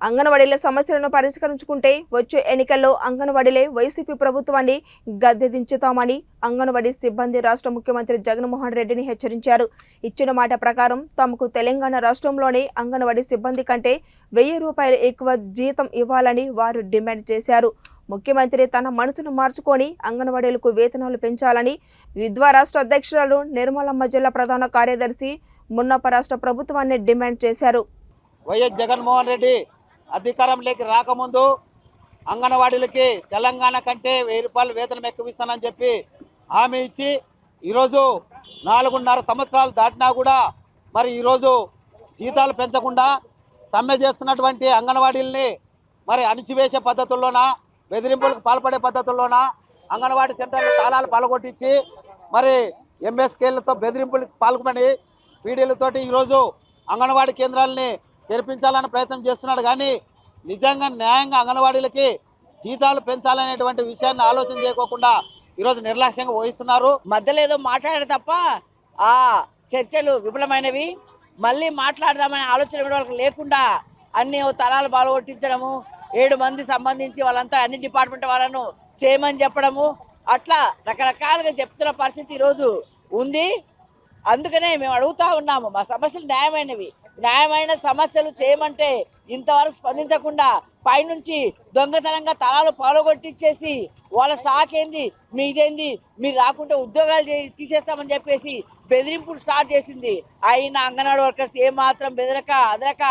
అంగన్వాడీల సమస్యలను పరిష్కరించుకుంటే వచ్చే ఎన్నికల్లో అంగన్వాడీలే వైసీపీ ప్రభుత్వాన్ని గద్దె దించుతామని అంగన్వాడీ సిబ్బంది రాష్ట్ర ముఖ్యమంత్రి జగన్మోహన్ రెడ్డిని హెచ్చరించారు. ఇచ్చిన మాట ప్రకారం తమకు తెలంగాణ రాష్ట్రంలోనే అంగన్వాడీ సిబ్బంది కంటే వెయ్యి రూపాయలు ఎక్కువ జీతం ఇవ్వాలని వారు డిమాండ్ చేశారు. ముఖ్యమంత్రి తన మనసును మార్చుకొని అంగన్వాడీలకు వేతనాలు పెంచాలని విద్వా రాష్ట్ర అధ్యక్షురాలు నిర్మలమ్మ జిల్లా ప్రధాన కార్యదర్శి మున్నప్ప రాష్ట్ర ప్రభుత్వాన్ని డిమాండ్ చేశారు. వైఎస్ జగన్మోహన్ రెడ్డి అధికారంలోకి రాకముందు అంగన్వాడీలకి తెలంగాణ కంటే వెయ్యి రూపాయలు వేతనం ఎక్కువిస్తానని చెప్పి హామీ ఇచ్చి ఈరోజు నాలుగున్నర సంవత్సరాలు దాటినా కూడా మరి ఈరోజు జీతాలు పెంచకుండా సమ్మె చేస్తున్నటువంటి అంగన్వాడీల్ని మరి అణిచివేసే పద్ధతుల్లోన బెదిరింపులకు పాల్పడే పద్ధతుల్లోనా అంగన్వాడీ సెంటర్లు తాళాలు పాల్గొట్టించి మరి ఎంఎస్కేలతో బెదిరింపులకు పాల్గొని పీడీలతోటి ఈరోజు అంగన్వాడీ కేంద్రాలని తెరిపించాలని ప్రయత్నం చేస్తున్నాడు. కానీ నిజంగా న్యాయంగా అంగన్వాడీలకి జీతాలు పెంచాలనేటువంటి విషయాన్ని ఆలోచన చేయకోకుండా ఈరోజు నిర్లక్ష్యంగా వహిస్తున్నారు. మధ్యలో ఏదో మాట్లాడారు తప్ప ఆ చర్చలు విఫలమైనవి. మళ్ళీ మాట్లాడదామనే ఆలోచన కూడా వాళ్ళకి లేకుండా అన్ని తలాలు బాలగొట్టించడము ఏడు మంది సంబంధించి వాళ్ళంతా అన్ని డిపార్ట్మెంట్ వాళ్ళను చేయమని చెప్పడము అట్లా రకరకాలుగా చెప్తున్న పరిస్థితి ఈరోజు ఉంది. అందుకనే మేము అడుగుతా ఉన్నాము మా సమస్యలు న్యాయమైనవి. న్యాయమైన సమస్యలు చేయమంటే ఇంతవరకు స్పందించకుండా పైనుంచి దొంగతనంగా తలాలు పాల్గొట్టించేసి వాళ్ళ స్టాక్ ఏంది? మీదేంది? మీరు రాకుంటే ఉద్యోగాలు తీసేస్తామని చెప్పేసి బెదిరింపులు స్టార్ట్ చేసింది. అయినా అంగన్వాడీ వర్కర్స్ ఏమాత్రం బెదరక అదరక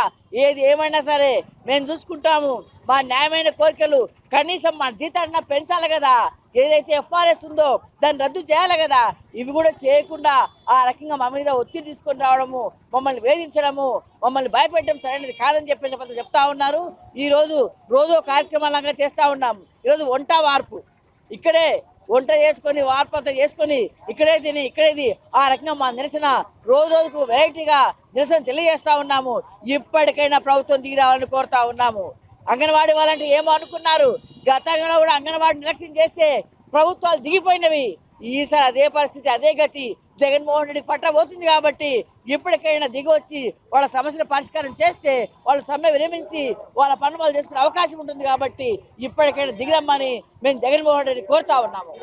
ఏది ఏమైనా సరే మేము చూసుకుంటాము. మా న్యాయమైన కోరికలు కనీసం మా జీతాన్ని పెంచాలి కదా. ఏదైతే ఎఫ్ఆర్ఎస్ ఉందో దాన్ని రద్దు చేయాలి కదా. ఇవి కూడా చేయకుండా ఆ రకంగా మా మీద ఒత్తిడి తీసుకొని రావడము మమ్మల్ని వేధించడము మమ్మల్ని భయపెట్టడం సరైనది కాదని చెప్పేసి కొంత చెప్తా ఉన్నారు. ఈరోజు రోజు కార్యక్రమాలంగా చేస్తూ ఉన్నాము ఈరోజు వంట వార్పు. ఇక్కడే వంట చేసుకొని వార్పు చేసుకొని ఇక్కడే తిని ఇక్కడేది ఆ రకంగా మా నిరసన రోజు రోజుకు వెరైటీగా నిరసన తెలియజేస్తూ ఉన్నాము. ఇప్పటికైనా ప్రభుత్వం దిగి కోరుతా ఉన్నాము. అంగన్వాడీ వాళ్ళంటే ఏమో అనుకున్నారు. గతంలో కూడా అంగన్వాడీ నిర్లక్ష్యం చేస్తే ప్రభుత్వాలు దిగిపోయినవి. ఈసారి అదే పరిస్థితి అదే గతి జగన్మోహన్ రెడ్డికి పట్టబోతుంది కాబట్టి ఇప్పటికైనా దిగొచ్చి వచ్చి వాళ్ళ సమస్యల పరిష్కారం చేస్తే వాళ్ళ సమ్మె విరమించి వాళ్ళ పనులు చేసుకునే అవకాశం ఉంటుంది కాబట్టి ఇప్పటికైనా దిగిరమ్మని మేము జగన్మోహన్ రెడ్డి కోరుతా ఉన్నాము.